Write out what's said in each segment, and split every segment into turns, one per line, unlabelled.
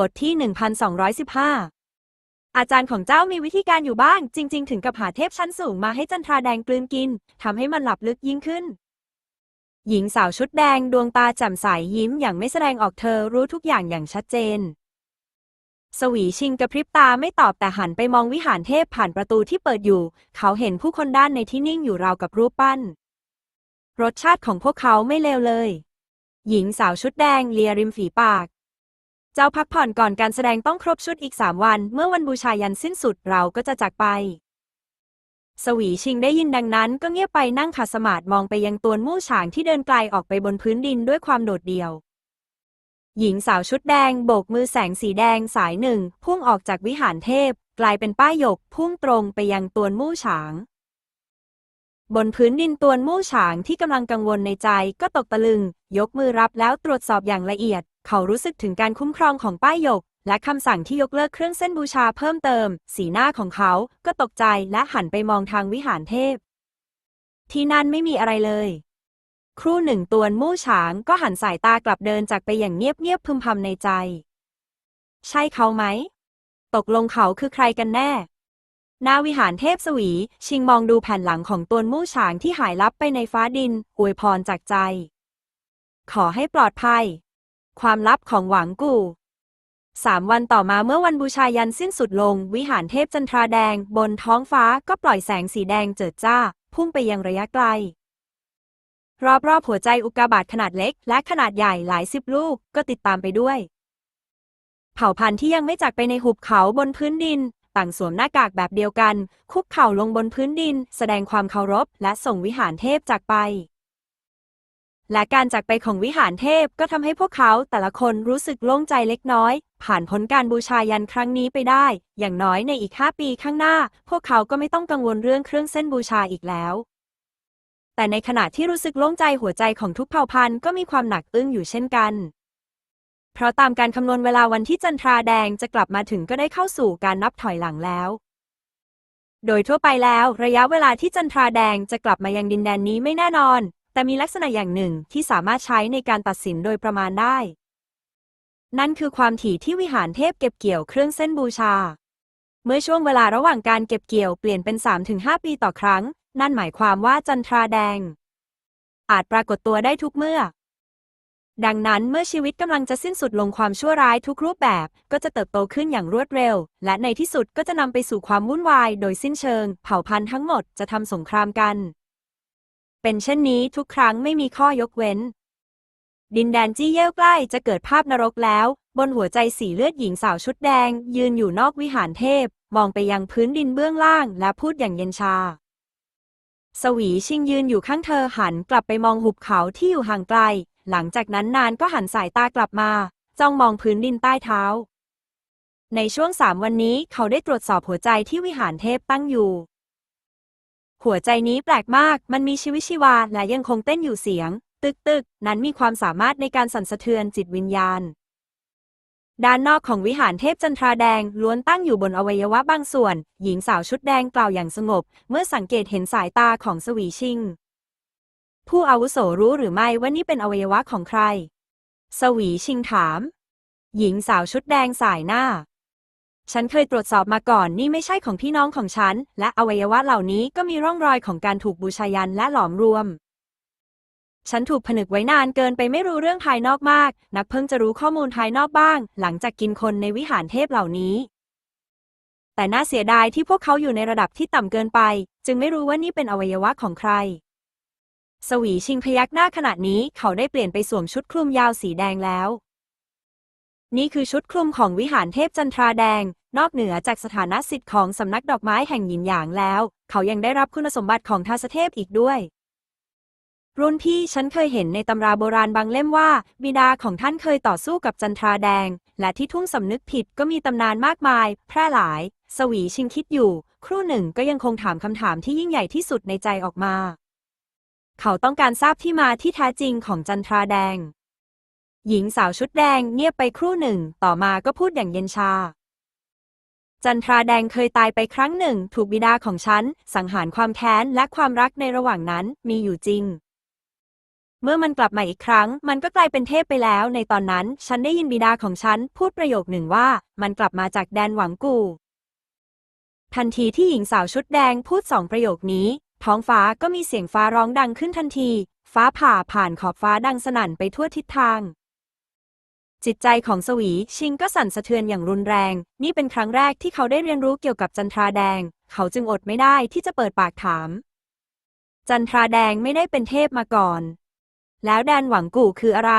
บทที่ 1215 อาจารย์ของเจ้ามีวิธีการอยู่บ้าง จริง ๆ ถึงกับหาเทพชั้นสูงมาให้จันทราแดงกลืนกิน ทำให้มันหลับลึกยิ่งขึ้น หญิงสาวชุดแดงดวงตาแจ่มใสยิ้มอย่างไม่แสดงออกเธอรู้ทุกอย่างอย่างชัดเจน สวีชิงกระพริบตาไม่ตอบแต่หันไปมองวิหารเทพผ่านประตูที่เปิดอยู่ เขาเห็นผู้คนด้านในที่นิ่งอยู่ราวกับรูปปั้น รสชาติของพวกเขาไม่เลวเลย หญิงสาวชุดแดงเลียริมฝีปาก เจ้าพักผ่อนก่อนการแสดงต้องครบชุดอีกสามวัน เมื่อวันบูชายันสิ้นสุดเราก็จะจากไป สวีชิงได้ยินดังนั้นก็เงียบไปนั่งขัดสมาธิมองไปยังตัวมู่ฉางที่เดินไกลออกไปบนพื้นดินด้วยความโดดเดี่ยว หญิงสาวชุดแดงโบกมือแสงสีแดงสายหนึ่ง พุ่งออกจากวิหารเทพ กลายเป็นป้ายหยก พุ่งตรงไปยังตัวมู่ฉาง บนพื้นดินตัวมู่ฉางที่กำลังกังวลในใจก็ตกตะลึง ยกมือรับแล้วตรวจสอบอย่างละเอียด เขารู้สึกถึงการคุ้มครองของป้ายหยก และคำสั่งที่ยกเลิกเครื่องเส้นบูชาเพิ่มเติม สีหน้าของเขาก็ตกใจและหันไปมองทางวิหารเทพ ที่นั่นไม่มีอะไรเลย ครู่หนึ่งตวนมู่ฉางก็หันสายตากลับเดินจากไปอย่างเงียบๆพึมพำในใจ ใช่เขาไหม ตกลงเขาคือใครกันแน่นาวิหารเทพสวี ชิงมองดูแผ่นหลังของตวนมู่ฉางที่หายลับไปในฟ้าดินอวยพรจากใจ ขอให้ปลอดภัย ความลับของหวังกู่สามวันต่อมาเมื่อวันบูชายันสิ้นสุดลง วิหารเทพจันทราแดง บนท้องฟ้าก็ปล่อยแสงสีแดงเจิดจ้า พุ่งไปยังระยะไกล รอบๆหัวใจอุกกาบาตขนาดเล็ก และขนาดใหญ่หลายสิบลูกก็ติดตามไปด้วย เผ่าพันธุ์ที่ยังไม่จากไปในหุบเขาบนพื้นดิน ต่างสวมหน้ากากแบบเดียวกัน คุกเข่าลงบนพื้นดิน แสดงความเคารพ และส่งวิหารเทพจากไป และการจากไปของวิหารเทพก็ทำให้พวกเขาแต่ละคนรู้สึกโล่งใจเล็กน้อย ผ่านพ้นการบูชายันครั้งนี้ไปได้ อย่างน้อยในอีกห้าปีข้างหน้า พวกเขาก็ไม่ต้องกังวลเรื่องเครื่องเส้นบูชาอีกแล้ว แต่ในขณะที่รู้สึกโล่งใจหัวใจของทุกเผ่าพันธุ์ก็มีความหนักอึ้งอยู่เช่นกัน เพราะตามการคำนวณเวลาวันที่จันทราแดงจะกลับมาถึงก็ได้เข้าสู่การนับถอยหลังแล้วโดยทั่วไปแล้ว ระยะเวลาที่จันทราแดงจะกลับมายังดินแดนนี้ไม่แน่นอน แต่มีลักษณะอย่างหนึ่งที่สามารถใช้ในการตัดสินโดยประมาณได้ นั่นคือความถี่ที่วิหารเทพเก็บเกี่ยวเครื่องเส้นบูชา เมื่อช่วงเวลาระหว่างการเก็บเกี่ยวเปลี่ยนเป็น 3-5 ปีต่อครั้ง นั่นหมายความว่าจันทราแดง อาจปรากฏตัวได้ทุกเมื่อ ดังนั้นเมื่อชีวิตกำลังจะสิ้นสุดลงความชั่วร้ายทุกรูปแบบ ก็จะเติบโตขึ้นอย่างรวดเร็ว และในที่สุดก็จะนำไปสู่ความวุ่นวาย โดยสิ้นเชิง เผ่าพันธุ์ทั้งหมดจะทำสงครามกัน เป็นเช่นนี้ทุกครั้งไม่มีข้อยกเว้น ดินแดนจี้เย่วใกล้จะเกิดภาพนรกแล้ว บนหัวใจสีเลือดหญิงสาวชุดแดง ยืนอยู่นอกวิหารเทพ มองไปยังพื้นดินเบื้องล่าง และพูดอย่างเย็นชา สวีชิงยืนอยู่ข้างเธอหันกลับไปมองหุบเขาที่อยู่ห่างไกล หลังจากนั้นนานก็หันสายตากลับมา จ้องมองพื้นดินใต้เท้า ในช่วงสามวันนี้เขาได้ตรวจสอบหัวใจที่วิหารเทพตั้งอยู่ หัวใจนี้แปลกมาก มันมีชีวิตชีวาและยังคงเต้นอยู่เสียง ตึกตึกนั้นมีความสามารถในการสั่นสะเทือนจิตวิญญาณ ด้านนอกของวิหารเทพจันทราแดงล้วนตั้งอยู่บนอวัยวะบางส่วน หญิงสาวชุดแดงกล่าวอย่างสงบ เมื่อสังเกตเห็นสายตาของสวีชิง ผู้อาวุโสรู้หรือไม่ว่านี่เป็นอวัยวะของใคร สวีชิงถาม หญิงสาวชุดแดงสายหน้า ฉันเคยตรวจสอบมาก่อนนี่ไม่ใช่ของพี่น้องของฉัน และอวัยวะเหล่านี้ก็มีร่องรอยของการถูกบูชายันและหลอมรวม ฉันถูกผนึกไว้นานเกินไปไม่รู้เรื่องภายนอกมาก นักเพิ่งจะรู้ข้อมูลภายนอกบ้าง หลังจากกินคนในวิหารเทพเหล่านี้ แต่น่าเสียดายที่พวกเขาอยู่ในระดับที่ต่ำเกินไป จึงไม่รู้ว่านี่เป็นอวัยวะของใคร สวีชิงพยักหน้าขณะนี้เขาได้เปลี่ยนไปสวมชุดคลุมยาวสีแดงแล้ว นี่คือชุดคลุมของวิหารเทพจันทราแดง นอกเหนือจากสถานะสิทธิ์ของสำนักดอกไม้แห่งหยินหยางแล้ว เขายังได้รับคุณสมบัติของทาสเทพอีกด้วย รุ่นพี่ฉันเคยเห็นในตำราโบราณบางเล่มว่า บิดาของท่านเคยต่อสู้กับจันทราแดง และที่ทุ่งสำนึกผิดก็มีตำนานมากมาย แพร่หลาย สวีชิงคิดอยู่ ครู่หนึ่งก็ยังคงถามคำถามที่ยิ่งใหญ่ที่สุดในใจออกมา เขาต้องการทราบที่มาที่แท้จริงของจันทราแดง หญิงสาวชุดแดงเงียบไปครู่หนึ่ง ต่อมาก็พูดอย่างเย็นชา จันทราแดงเคยตายไปครั้งหนึ่ง ถูกบิดาของฉัน สังหารความแค้นและความรักในระหว่างนั้นมีอยู่จริง เมื่อมันกลับมาอีกครั้ง มันก็กลายเป็นเทพไปแล้ว ในตอนนั้น ฉันได้ยินบิดาของฉัน พูดประโยคหนึ่งว่า มันกลับมาจากแดนหวังกู ทันทีที่หญิงสาวชุดแดงพูดสองประโยคนี้ ท้องฟ้าก็มีเสียงฟ้าร้องดังขึ้นทันที ฟ้าผ่าผ่านขอบฟ้าดังสนั่นไปทั่วทิศทาง จิตใจของสวีชิงก็สั่นสะเทือนอย่างรุนแรง นี่เป็นครั้งแรกที่เขาได้เรียนรู้เกี่ยวกับจันทราแดง เขาจึงอดไม่ได้ที่จะเปิดปากถาม จันทราแดงไม่ได้เป็นเทพมาก่อน แล้วแดนหวังกู่คืออะไร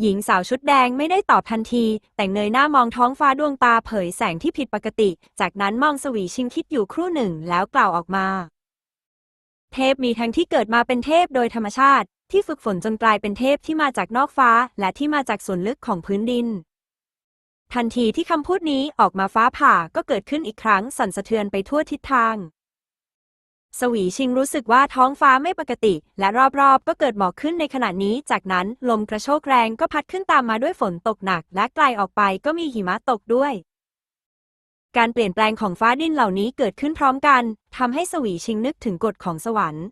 หญิงสาวชุดแดงไม่ได้ตอบทันที แต่เงยหน้ามองท้องฟ้าดวงตาเผยแสงที่ผิดปกติ จากนั้นมองสวีชิงคิดอยู่ครู่หนึ่งแล้วกล่าวออกมา เทพมีทั้งที่เกิดมาเป็นเทพโดยธรรมชาติ ที่ฝึกฝนจนกลายเป็นเทพที่มาจากนอกฟ้า และที่มาจากส่วนลึกของพื้นดิน ทันทีที่คำพูดนี้ออกมาฟ้าผ่าก็เกิดขึ้นอีกครั้งสั่นสะเทือนไปทั่วทิศทาง สวีชิงรู้สึกว่าท้องฟ้าไม่ปกติ และรอบๆ ก็เกิดหมอกขึ้นในขณะนี้ จากนั้นลมกระโชกแรงก็พัดขึ้นตามมาด้วยฝนตกหนัก และไกลออกไปก็มีหิมะตกด้วยการเปลี่ยนแปลงของฟ้าดินเหล่านี้เกิดขึ้นพร้อมกันทำให้สวีชิงนึกถึงกฎของสวรรค์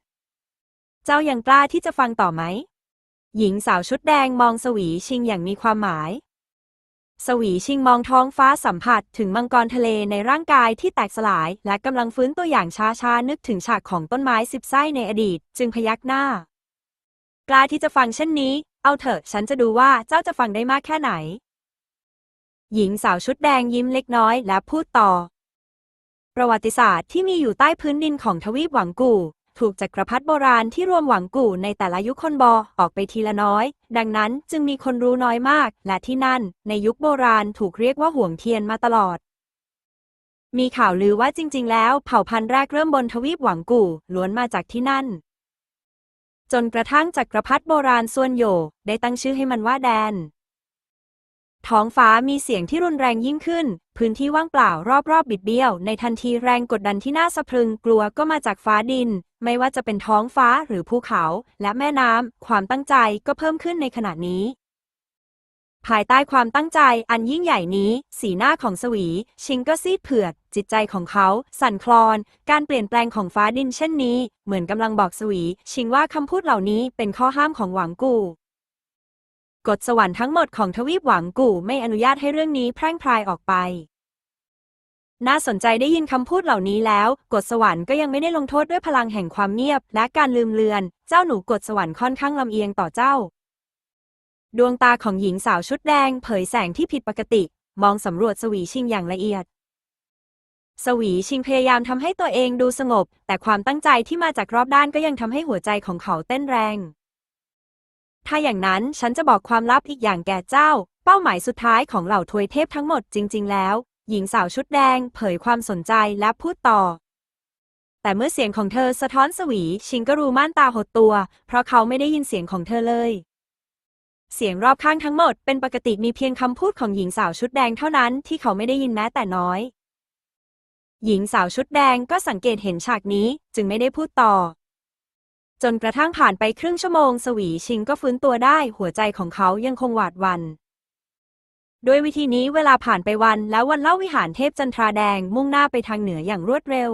เจ้ายังกล้าที่จะฟังต่อไหม หญิงสาวชุดแดงมองสวีชิงอย่างมีความหมาย สวีชิงมองท้องฟ้าสัมผัสถึงมังกรทะเลในร่างกายที่แตกสลายและกำลังฟื้นตัวอย่างช้าๆ นึกถึงฉากของต้นไม้สิบไส้ในอดีต จึงพยักหน้า กล้าที่จะฟังเช่นนี้ เอาเถอะฉันจะดูว่าเจ้าจะฟังได้มากแค่ไหน หญิงสาวชุดแดงยิ้มเล็กน้อยและพูดต่อประวัติศาสตร์ที่มีอยู่ใต้พื้นดินของทวีปหวังกู ถูกจักรพรรดิโบราณที่รวมหวังกู่ในแต่ละยุคคนบอออกไปทีละน้อย ดังนั้นจึงมีคนรู้น้อยมาก และที่นั่น ในยุคโบราณถูกเรียกว่าห่วงเทียนมาตลอด มีข่าวลือว่าจริง ๆ แล้วเผ่าพันธุ์แรกเริ่มบนทวีปหวังกู่ล้วนมาจากที่นั่น จนกระทั่งจักรพรรดิโบราณส่วนโยได้ตั้งชื่อให้มันว่าแดน ท้องฟ้ามีเสียงที่รุนแรงยิ่งขึ้น พื้นที่ว่างเปล่ารอบๆบบิดเบี้ยว ในทันทีแรงกดดันที่น่าสะพรึงกลัวก็มาจากฟ้าดิน ไม่ว่าจะเป็นท้องฟ้าหรือภูเขา และแม่น้ำ ความตั้งใจก็เพิ่มขึ้นในขณะนี้ ภายใต้ความตั้งใจอันยิ่งใหญ่นี้ สีหน้าของสวี ชิงก็ซีดเผือด จิตใจของเขา สั่นคลอน การเปลี่ยนแปลงของฟ้าดินเช่นนี้ เหมือนกำลังบอกสวี ชิงว่าคำพูดเหล่านี้เป็นข้อห้ามของหวังกู กฎสวรรค์ทั้งหมดของทวีปหวังกู่ไม่อนุญาตให้เรื่องนี้แพร่งพรายออกไป น่าสนใจได้ยินคำพูดเหล่านี้แล้ว กฎสวรรค์ก็ยังไม่ได้ลงโทษด้วยพลังแห่งความเงียบ และการลืมเลือน เจ้าหนูกฎสวรรค์ค่อนข้างลำเอียงต่อเจ้า ดวงตาของหญิงสาวชุดแดง เผยแสงที่ผิดปกติ มองสำรวจสวีชิงอย่างละเอียดสวีชิงพยายามทำให้ตัวเองดูสงบ แต่ความตั้งใจที่มาจากรอบด้านก็ยังทำให้หัวใจของเขาเต้นแรง ถ้าอย่างนั้นฉันจะบอกความลับอีกอย่างแก่เจ้า เป้าหมายสุดท้ายของเหล่าทวยเทพทั้งหมดจริง ๆ แล้ว หญิงสาวชุดแดงเผยความสนใจและพูดต่อ แต่เมื่อเสียงของเธอสะท้อนสวี ชิงก็รู้ม่านตาหดตัว เพราะเขาไม่ได้ยินเสียงของเธอเลย เสียงรอบข้างทั้งหมดเป็นปกติมีเพียงคำพูดของหญิงสาวชุดแดงเท่านั้นที่เขาไม่ได้ยินแม้แต่น้อย หญิงสาวชุดแดงก็สังเกตเห็นฉากนี้จึงไม่ได้พูดต่อ จนกระทั่งผ่านไปครึ่งชั่วโมง สวีชิงก็ฟื้นตัวได้ หัวใจของเขายังคงหวาดหวันด้วยวิธีนี้เวลาผ่านไปวันแล้ววันเล่าวิหารเทพจันทราแดงมุ่งหน้าไปทางเหนืออย่างรวดเร็ว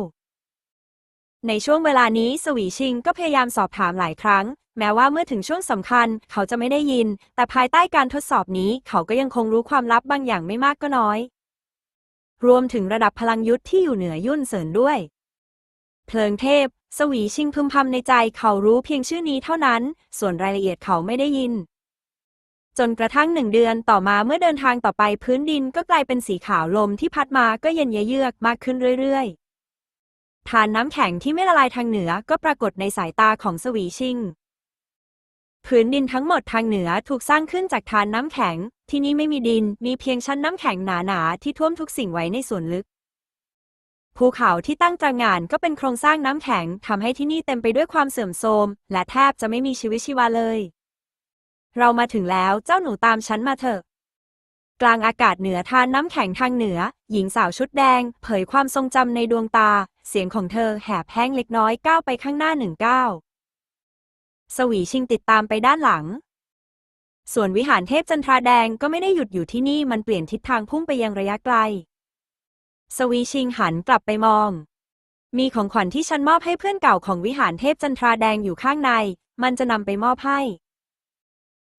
ในช่วงเวลานี้สวีชิงก็พยายามสอบถามหลายครั้ง แม้ว่าเมื่อถึงช่วงสำคัญเขาจะไม่ได้ยิน แต่ภายใต้การทดสอบนี้เขาก็ยังคงรู้ความลับบางอย่างไม่มากก็น้อย รวมถึงระดับพลังยุทธที่อยู่เหนือยุ่นเสินด้วย เพลิงเทพ สวีชิงพึมพำในใจเขารู้เพียงชื่อนี้เท่านั้น ส่วนรายละเอียดเขาไม่ได้ยิน จนกระทั่งหนึ่งเดือนต่อมาเมื่อเดินทางต่อไปพื้นดินก็กลายเป็นสีขาวลมที่พัดมาก็เย็นเยือกมากขึ้นเรื่อยๆฐานน้ำแข็งที่ไม่ละลายทางเหนือก็ปรากฏในสายตาของสวีชิงพื้นดินทั้งหมดทางเหนือถูกสร้างขึ้นจากฐานน้ำแข็ง ที่นี่ไม่มีดิน มีเพียงชั้นน้ำแข็งหนาๆที่ท่วมทุกสิ่งไว้ในส่วนลึก ภูเขาที่ตั้งตระหง่านก็เป็นโครงสร้างน้ำแข็งทำให้ที่นี่เต็มไปด้วยความเสื่อมโทรม และแทบจะไม่มีชีวิตชีวาเลย เรามาถึงแล้วเจ้าหนูตามฉันมาเถอะ กลางอากาศเหนือทานน้ำแข็งทางเหนือ หญิงสาวชุดแดง เผยความทรงจำในดวงตา เสียงของเธอแหบแห้งเล็กน้อยก้าวไปข้างหน้าหนึ่งก้าวสวีชิงติดตามไปด้านหลัง ส่วนวิหารเทพจันทราแดงก็ไม่ได้หยุดอยู่ที่นี่มันเปลี่ยนทิศทางพุ่งไปยังระยะไกล สวีชิงหันกลับไปมอง มีของขวัญที่ฉันมอบให้เพื่อนเก่าของวิหารเทพจันทราแดงอยู่ข้างใน มันจะนำไปมอบให้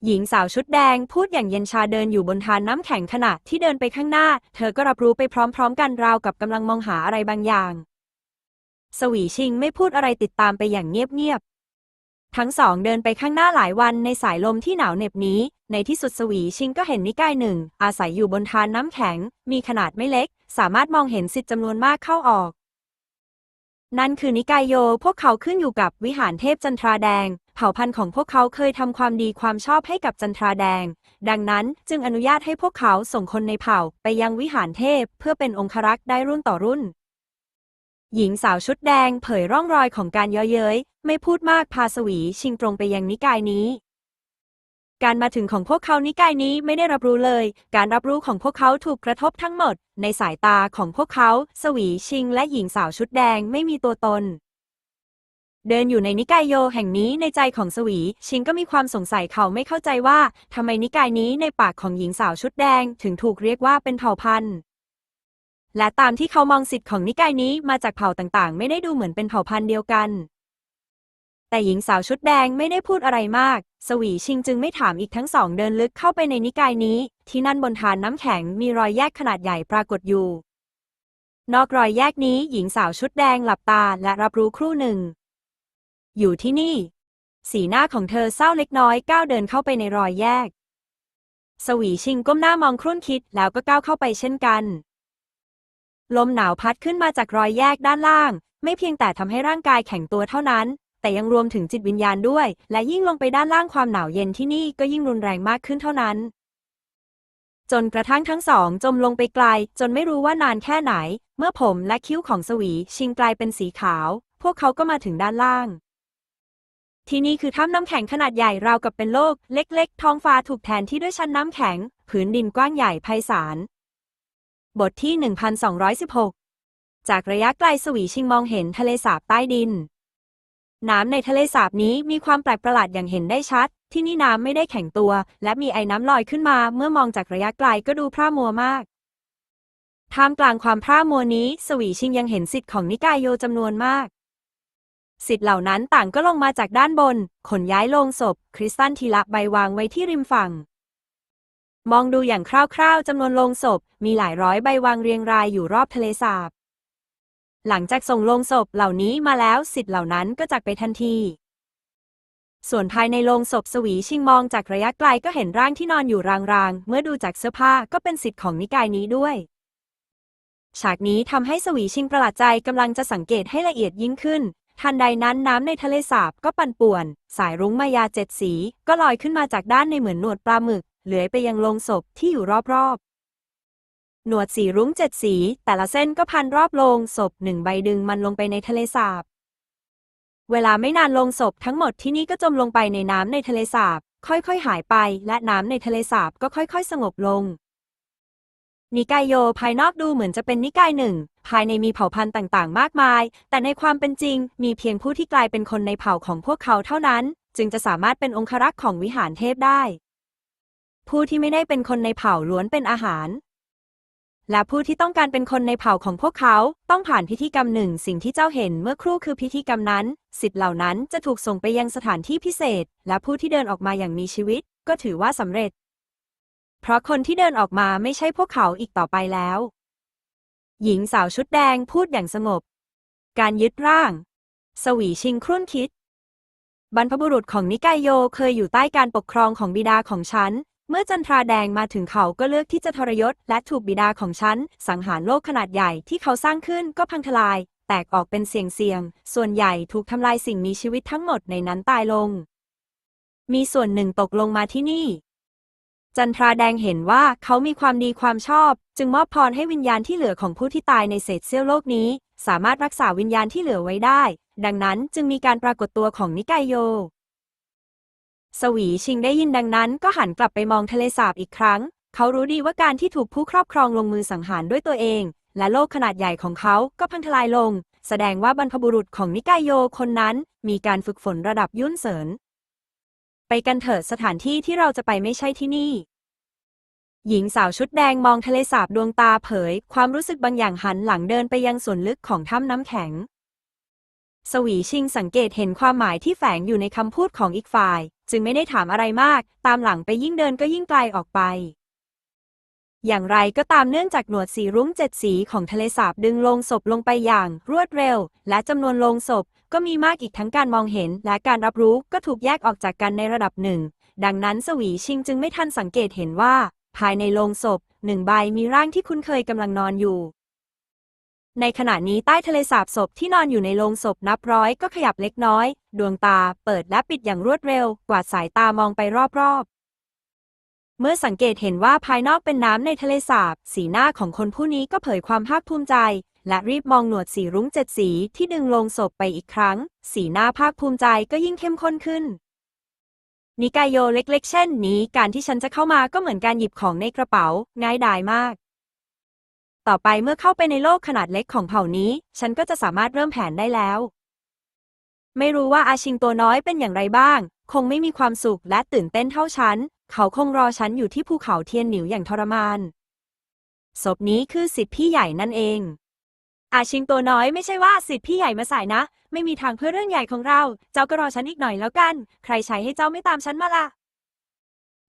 หญิงสาวชุดแดงพูดอย่างเย็นชาเดินอยู่บนทานน้ำแข็งขณะที่เดินไปข้างหน้า เธอก็รับรู้ไปพร้อมๆกันราวกับกำลังมองหาอะไรบางอย่าง สวีชิงไม่พูดอะไรติดตามไปอย่างเงียบๆ ทั้งสองเดินไปข้างหน้าหลายวันในสายลมที่หนาวเหน็บนี้ ในที่สุดสวีชิงก็เห็นนิกายหนึ่ง อาศัยอยู่บนทานน้ำแข็ง มีขนาดไม่เล็ก สามารถมองเห็นสิทธิ์จำนวนมากเข้าออก นั่นคือนิกายโย พวกเขาขึ้นอยู่กับวิหารเทพจันทราแดง เผ่าพันธุ์ของพวกเขาเคยทำความดีความชอบให้กับจันทราแดง ดังนั้นจึงอนุญาตให้พวกเขาส่งคนในเผ่าไปยังวิหารเทพ เพื่อเป็นองครักษ์ได้รุ่นต่อรุ่น หญิงสาวชุดแดงเผยร่องรอยของการเย้อเย้ย ไม่พูดมากพาสวีชิงตรงไปยังนิกายนี้ การมาถึงของพวกเขานิกายนี้ไม่ได้รับรู้เลย การรับรู้ของพวกเขาถูกกระทบทั้งหมด ในสายตาของพวกเขา สวีชิง และหญิงสาวชุดแดงไม่มีตัวตน เดินอยู่ในนิกายโยแห่งนี้ในใจของสวี ชิงก็มีความสงสัยเขาไม่เข้าใจว่าทำไมนิกายนี้ในปากของหญิงสาวชุดแดงถึงถูกเรียกว่าเป็นเผ่าพันธุ์ และตามที่เขามองสิทธิ์ของนิกายนี้มาจากเผ่าต่างๆ ไม่ได้ดูเหมือนเป็นเผ่าพันธุ์เดียวกัน แต่หญิงสาวชุดแดงไม่ได้พูดอะไรมาก สวีชิงจึงไม่ถามอีกทั้งสองเดินลึกเข้าไปในนิกายนี้ ที่นั่นบนฐานน้ำแข็งมีรอยแยกขนาดใหญ่ปรากฏอยู่ นอกรอยแยกนี้หญิงสาวชุดแดงหลับตาและรับรู้ครู่หนึ่ง อยู่ที่นี่ สีหน้าของเธอเศร้าเล็กน้อยก้าวเดินเข้าไปในรอยแยก สวีชิงก้มหน้ามองครุ่นคิดแล้วก็ก้าวเข้าไปเช่นกัน ลมหนาวพัดขึ้นมาจากรอยแยกด้านล่าง ไม่เพียงแต่ทำให้ร่างกายแข็งตัวเท่านั้น แต่ยังรวมถึงจิตวิญญาณด้วย และยิ่งลงไปด้านล่างความหนาวเย็นที่นี่ก็ยิ่งรุนแรงมากขึ้นเท่านั้น จนกระทั่งทั้งสอง จมลงไปไกล จนไม่รู้ว่านานแค่ไหน เมื่อผมและคิ้วของสวีชิงกลายเป็นสีขาว พวกเขาก็มาถึงด้านล่าง ที่นี่คือถ้ำน้ำแข็งขนาดใหญ่ราวกับเป็นโลก เล็ก ๆ ท้องฟ้าถูกแทนที่ด้วยชั้นน้ำแข็ง ผืนดินกว้างใหญ่ไพศาล บทที่ 1216 จากระยะไกลสวีชิงมองเห็นทะเลสาบใต้ดิน น้ำในทะเลสาบนี้มีความแปลกประหลาดอย่างเห็นได้ชัด ที่นี่น้ำไม่ได้แข็งตัว และมีไอ้น้ำลอยขึ้นมา เมื่อมองจากระยะไกลก็ดูพร่ามัวมากท่ามกลางความพร่ามัวนี้ สวีชิงยังเห็นสิทธิ์ของนิกายโยจำนวนมาก สิทธิ์เหล่านั้นต่างก็ลงมาจากด้านบน ขนย้ายโลงศพ คริสตัลทีละใบวางไว้ที่ริมฝั่ง มองดูอย่างคร่าวๆจำนวนโลงศพ มีหลายร้อยใบวางเรียงรายอยู่รอบทะเลสาบ หลังจากส่งโลงศพเหล่านี้มาแล้วสิทธิ์เหล่านั้นก็จากไปทันที ส่วนภายในโลงศพสวีชิงมองจากระยะไกลก็เห็นร่างที่นอนอยู่รางๆ เมื่อดูจากเสื้อผ้าก็เป็นสิทธิ์ของนิกายนี้ด้วย ฉากนี้ทำให้สวีชิงประหลาดใจกำลังจะสังเกตให้ละเอียดยิ่งขึ้น ทันใดนั้นน้ำในทะเลสาบก็ปั่นป่วน สายรุ้งมายาเจ็ดสี ก็ลอยขึ้นมาจากด้านในเหมือนหนวดปลาหมึก เลื้อยไปยังโลงศพที่อยู่รอบๆ หนวดสีรุ้งเจ็ดสี แต่ละเส้นก็พันรอบโลงศพหนึ่งใบดึงมันลงไปในทะเลสาบ เวลาไม่นานโลงศพทั้งหมดที่นี่ก็จมลงไปในน้ำในทะเลสาบ ค่อยๆ หายไป และน้ำในทะเลสาบก็ค่อยๆ สงบลง นิกายโยภายนอกดูเหมือนจะเป็นนิกายหนึ่ง ภายในมีเผ่าพันธุ์ต่างๆ มากมาย แต่ในความเป็นจริง มีเพียงผู้ที่กลายเป็นคนในเผ่าของพวกเขาเท่านั้น จึงจะสามารถเป็นองครักษ์ของวิหารเทพได้ ผู้ที่ไม่ได้เป็นคนในเผ่าล้วนเป็นอาหาร และผู้ที่ต้องการเป็นคนในเผ่าของพวกเขาต้องผ่านพิธีกรรมหนึ่ง สิ่งที่เจ้าเห็นเมื่อครู่คือพิธีกรรมนั้น สิทธิ์เหล่านั้นจะถูกส่งไปยังสถานที่พิเศษ และผู้ที่เดินออกมาอย่างมีชีวิต ก็ถือว่าสำเร็จ เพราะคนที่เดินออกมาไม่ใช่พวกเขาอีกต่อไปแล้ว หญิงสาวชุดแดงพูดอย่างสงบ การยึดร่าง สวีชิงครุ่นคิดบรรพบุรุษของนิกายโยเคยอยู่ใต้การปกครองของบิดาของฉัน เมื่อจันทราแดงมาถึงเขาก็เลือกที่จะทรยศ และถูกบิดาของฉัน สังหารโลกขนาดใหญ่ที่เขาสร้างขึ้นก็พังทลาย แตกออกเป็นเสียงเสียง ส่วนใหญ่ถูกทำลายสิ่งมีชีวิตทั้งหมดในนั้นตายลง มีส่วนหนึ่งตกลงมาที่นี่ จันทราแดงเห็นว่าเขามีความดีความชอบ จึงมอบพรให้วิญญาณที่เหลือของผู้ที่ตายในเศษเสี้ยวโลกนี้ สามารถรักษาวิญญาณที่เหลือไว้ได้ ดังนั้นจึงมีการปรากฏตัวของนิกายโย สวีชิงได้ยินดังนั้นก็หันกลับไปมองทะเลสาบอีกครั้ง เขารู้ดีว่าการที่ถูกผู้ครอบครองลงมือสังหารด้วยตัวเอง และโลกขนาดใหญ่ของเขาก็พังทลายลง แสดงว่าบรรพบุรุษของนิกายโยคนนั้น มีการฝึกฝนระดับยุ่นเสริญ ไปกันเถิดสถานที่ที่เราจะไปไม่ใช่ที่นี่ หญิงสาวชุดแดงมองทะเลสาบดวงตาเผย ความรู้สึกบางอย่างหันหลังเดินไปยังส่วนลึกของถ้ำน้ำแข็ง สวีชิงสังเกตเห็นความหมายที่แฝงอยู่ในคำพูดของอีกฝ่าย จึงไม่ได้ถามอะไรมาก ตามหลังไปยิ่งเดินก็ยิ่งไกลออกไป อย่างไรก็ตามเนื่องจากหนวดสีรุ้งเจ็ดสีของทะเลสาบดึงลงศพลงไปอย่าง รวดเร็ว และจำนวนลงศพ ก็มีมากอีกทั้งการมองเห็น และการรับรู้ก็ถูกแยกออกจากกันในระดับหนึ่ง ดังนั้นสวีชิงจึงไม่ทันสังเกตเห็นว่า ภายในโลงศพหนึ่งใบมีร่างที่คุ้นเคยกำลังนอนอยู่ ในขณะนี้ใต้ทะเลสาบศพที่นอนอยู่ในโลงศพนับร้อยก็ขยับเล็กน้อย ดวงตาเปิดและปิดอย่างรวดเร็ว กวาดสายตามองไปรอบๆ เมื่อสังเกตเห็นว่าภายนอกเป็นน้ำในทะเลสาบ สีหน้าของคนผู้นี้ก็เผยความภาคภูมิใจ และรีบมองหนวดสีรุ้งเจ็ดสีที่ดึงลงศพไปอีกครั้ง สีหน้าภาคภูมิใจก็ยิ่งเข้มข้นขึ้นนิกายโยเล็กๆ เช่นนี้ การที่ฉันจะเข้ามาก็เหมือนการหยิบของในกระเป๋า ง่ายดายมาก ต่อไปเมื่อเข้าไปในโลกขนาดเล็กของเผ่านี้ ฉันก็จะสามารถเริ่มแผนได้แล้ว ไม่รู้ว่าอาชิงตัวน้อยเป็นอย่างไรบ้าง คงไม่มีความสุขและตื่นเต้นเท่าฉัน เขาคงรอฉันอยู่ที่ภูเขาเทียนหนิวอย่างทรมานศพนี้คือสิทธิพี่ใหญ่นั่นเอง อาชิงตัวน้อยไม่ใช่ว่าสิทธิพี่ใหญ่มาสายนะ ไม่มีทางเพื่อเรื่องใหญ่ของเรา เจ้าก็รอฉันอีกหน่อยแล้วกัน ใครใช้ให้เจ้าไม่ตามฉันมาล่ะ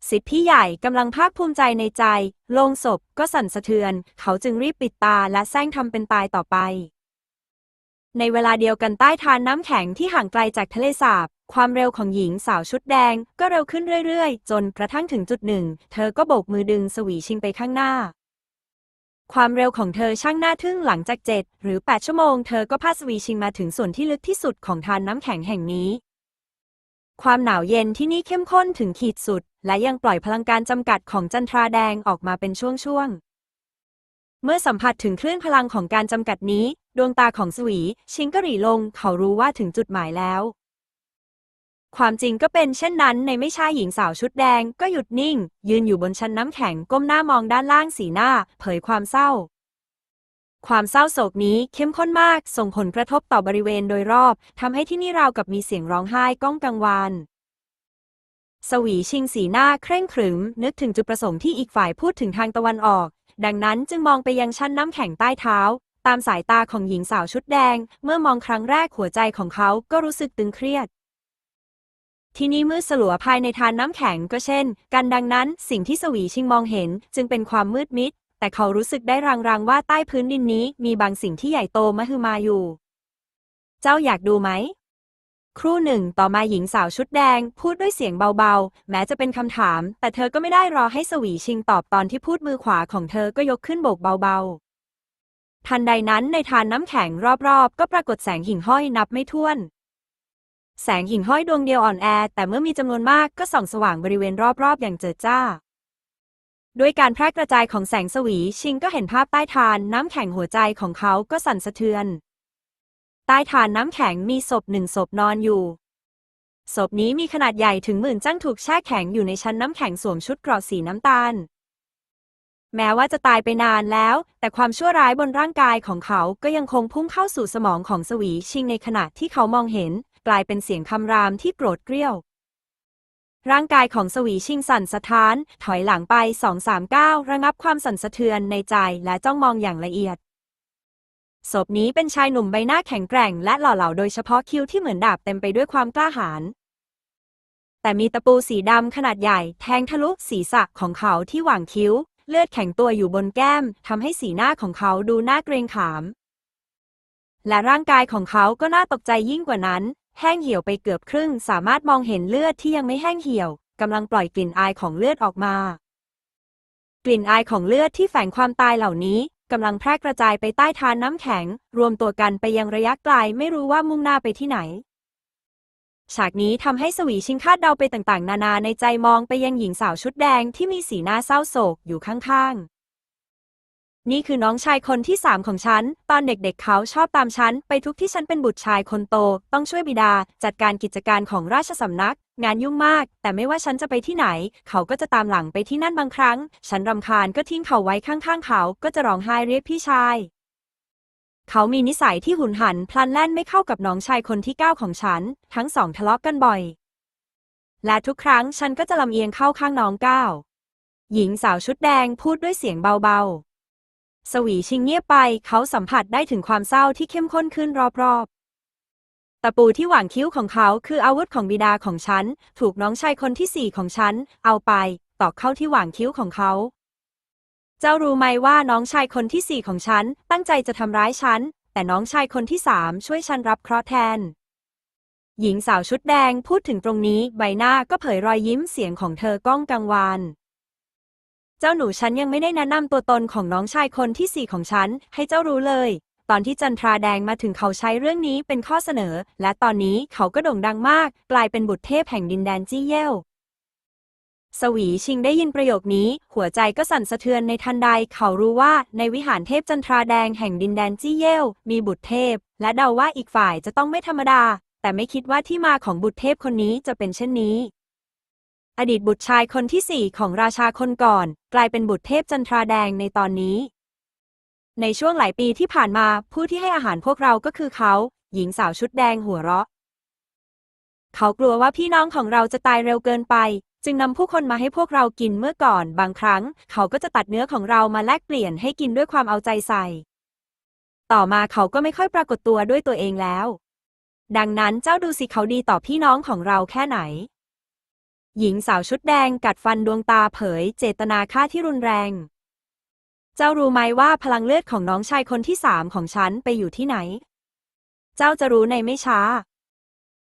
สิทธิพี่ใหญ่กำลังภาคภูมิใจในใจ โลงศพก็สั่นสะเทือน เขาจึงรีบปิดตาและแซงทำเป็นตายต่อไป ในเวลาเดียวกันใต้ทานน้ำแข็งที่ห่างไกลจากทะเลสาบ ความเร็วของหญิงสาวชุดแดงก็เร็วขึ้นเรื่อยๆ จนกระทั่งถึงจุดหนึ่ง เธอก็โบกมือดึงสวีชิงไปข้างหน้า ความเร็วของเธอช่างน่าทึ่งหลังจากเจ็ดหรือ 8 ชั่วโมง เธอก็พาสวีชิงมาถึงส่วนที่ลึกที่สุดของทานน้ำแข็งแห่งนี้ ความหนาวเย็นที่นี่เข้มข้นถึงขีดสุด และยังปล่อยพลังการจำกัดของจันทราแดงออกมาเป็นช่วงๆ เมื่อสัมผัสถึงคลื่นพลังของการจำกัดนี้ ดวงตาของสวี ชิงก็หรีลง เขารู้ว่าถึงจุดหมายแล้ว ความจริงก็เป็นเช่นนั้นในไม่ช้าหญิงสาวชุดแดงก็หยุดนิ่ง ยืนอยู่บนชั้นน้ำแข็งก้มหน้ามองด้านล่างสีหน้า เผยความเศร้า ความเศร้าโศกนี้เข้มข้นมาก ส่งผลกระทบต่อบริเวณโดยรอบทำให้ที่นี่ราวกับมีเสียงร้องไห้ก้องกังวานสวีชิงสีหน้าเคร่งขรึม นึกถึงจุดประสงค์ที่อีกฝ่ายพูดถึงทางตะวันออก ดังนั้นจึงมองไปยังชั้นน้ำแข็งใต้เท้า ตามสายตาของหญิงสาวชุดแดง เมื่อมองครั้งแรกหัวใจของเขาก็รู้สึกตึงเครียด ที่นี่มืดสลัวภายในทานน้ำแข็งก็เช่น กันดังนั้นสิ่งที่สวีชิงมองเห็นจึงเป็นความมืดมิด แต่เขารู้สึกได้รางๆว่าใต้พื้นดินนี้มีบางสิ่งที่ใหญ่โตมหึมาอยู่ เจ้าอยากดูไหม ครู่หนึ่งต่อมาหญิงสาวชุดแดง พูดด้วยเสียงเบาๆ แม้จะเป็นคำถาม แต่เธอก็ไม่ได้รอให้สวีชิงตอบตอนที่พูดมือขวาของเธอก็ยกขึ้นโบกเบาๆ ทันใดนั้นในทานน้ำแข็งรอบๆ ก็ปรากฏแสงหิ่งห้อยนับไม่ถ้วนแสงหิ่งห้อยดวงเดียวอ่อนแอ แต่เมื่อมีจำนวนมากก็ส่องสว่างบริเวณรอบๆ อย่างเจิดจ้า ด้วยการแพร่กระจายของแสงสวีชิงก็เห็นภาพใต้ทานน้ำแข็งหัวใจของเขาก็สั่นสะเทือน ใต้ฐานน้ำแข็งมีศพหนึ่งศพนอนอยู่ ศพนี้มีขนาดใหญ่ถึงหมื่นจ้างถูกแช่แข็งอยู่ในชั้นน้ำแข็งสวมชุดเกราะสีน้ำตาล แม้ว่าจะตายไปนานแล้ว แต่ความชั่วร้ายบนร่างกายของเขาก็ยังคงพุ่งเข้าสู่สมองของสวีชิงในขณะที่เขามองเห็น กลายเป็นเสียงคำรามที่โกรธเกรี้ยว ร่างกายของสวีชิงสั่นสะท้าน ถอยหลังไปสองสามก้าวระงับความสั่นสะเทือนในใจและจ้องมองอย่างละเอียด ศพนี้เป็นชายหนุ่มใบหน้าแข็งแกร่งและหล่อเหลาโดยเฉพาะคิ้วที่เหมือนดาบเต็มไปด้วยความกล้าหาญแต่มีตะปูสีดำขนาดใหญ่ แทงทะลุศีรษะของเขาที่หว่างคิ้ว เลือดแข็งตัวอยู่บนแก้มทำให้สีหน้าของเขาดูน่าเกรงขาม และร่างกายของเขาก็น่าตกใจยิ่งกว่านั้น แห้งเหี่ยวไปเกือบครึ่ง สามารถมองเห็นเลือดที่ยังไม่แห้งเหี่ยวกำลังปล่อยกลิ่นอายของเลือดออกมา กลิ่นอายของเลือดที่แฝงความตายเหล่านี้กำลังแพร่กระจายไปใต้ทานน้ำแข็ง รวมตัวกันไปยังระยะไกลไม่รู้ว่ามุ่งหน้าไปที่ไหน ฉากนี้ทำให้สวีชิงคาดเดาไปต่างๆ นานาในใจมองไปยังหญิงสาวชุดแดงที่มีสีหน้าเศร้าโศกอยู่ข้างๆ นี่คือน้องชายคนที่สามของฉัน ตอนเด็กๆเขาชอบตามฉัน ไปทุกที่ฉันเป็นบุตรชายคนโต ต้องช่วยบิดา จัดการกิจการของราชสำนัก งานยุ่งมาก แต่ไม่ว่าฉันจะไปที่ไหน เขาก็จะตามหลังไปที่นั่นบางครั้ง ฉันรำคาญก็ทิ้งเขาไว้ข้างๆเขา ก็จะร้องไห้เรียกพี่ชาย เขามีนิสัยที่หุนหัน พลันแล่นไม่เข้ากับน้องชายคนที่เก้าของฉัน ทั้งสองทะเลาะกกันบ่อย และทุกครั้งฉันก็จะลำเอียงเข้าข้างน้องเก้าหญิงสาวชุดแดงพูดด้วยเสียงเบาๆ สวีชิงเงียบไป เขาสัมผัสได้ถึงความเศร้าที่เข้มข้นขึ้นรอบๆ ตะปูที่หว่างคิ้วของเขาคืออาวุธของบิดาของฉัน ถูกน้องชายคนที่สี่ของฉัน เอาไป ตอกเข้าที่หว่างคิ้วของเขา เจ้ารู้ไหมว่าน้องชายคนที่สี่ของฉัน ตั้งใจจะทำร้ายฉัน แต่น้องชายคนที่สามช่วยฉันรับเคราะห์แทน หญิงสาวชุดแดงพูดถึงตรงนี้ใบหน้าก็เผยรอยยิ้มเสียงของเธอก้องกังวาน เจ้าหนูฉันยังไม่ได้แนะนำตัวตนของน้องชายคนที่สี่ของฉัน ให้เจ้ารู้เลย ตอนที่จันทราแดงมาถึงเขาใช้เรื่องนี้เป็นข้อเสนอ และตอนนี้เขาก็โด่งดังมาก กลายเป็นบุตรเทพแห่งดินแดนจี้เย่วสวีชิงได้ยินประโยคนี้ หัวใจก็สั่นสะเทือนในทันใด เขารู้ว่าในวิหารเทพจันทราแดงแห่งดินแดนจี้เย่วมีบุตรเทพ และเดาว่าอีกฝ่ายจะต้องไม่ธรรมดา แต่ไม่คิดว่าที่มาของบุตรเทพคนนี้จะเป็นเช่นนี้ อดีตบุตรชายคนที่สี่ของราชาคนก่อน กลายเป็นบุตรเทพจันทราแดงในตอนนี้ ในช่วงหลายปีที่ผ่านมาผู้ที่ให้อาหารพวกเราก็คือเขา หญิงสาวชุดแดงหัวเราะ เขากลัวว่าพี่น้องของเราจะตายเร็วเกินไป จึงนำผู้คนมาให้พวกเรากินเมื่อก่อน บางครั้ง เขาก็จะตัดเนื้อของเรามาแลกเปลี่ยนให้กินด้วยความเอาใจใส่ ต่อมาเขาก็ไม่ค่อยปรากฏตัวด้วยตัวเองแล้ว ดังนั้นเจ้าดูสิเขาดีต่อพี่น้องของเราแค่ไหน หญิงสาวชุดแดงกัดฟันดวงตาเผยเจตนาฆ่าที่รุนแรง เจ้ารู้ไหมว่าพลังเลือดของน้องชายคนที่สามของฉันไปอยู่ที่ไหน เจ้าจะรู้ในไม่ช้า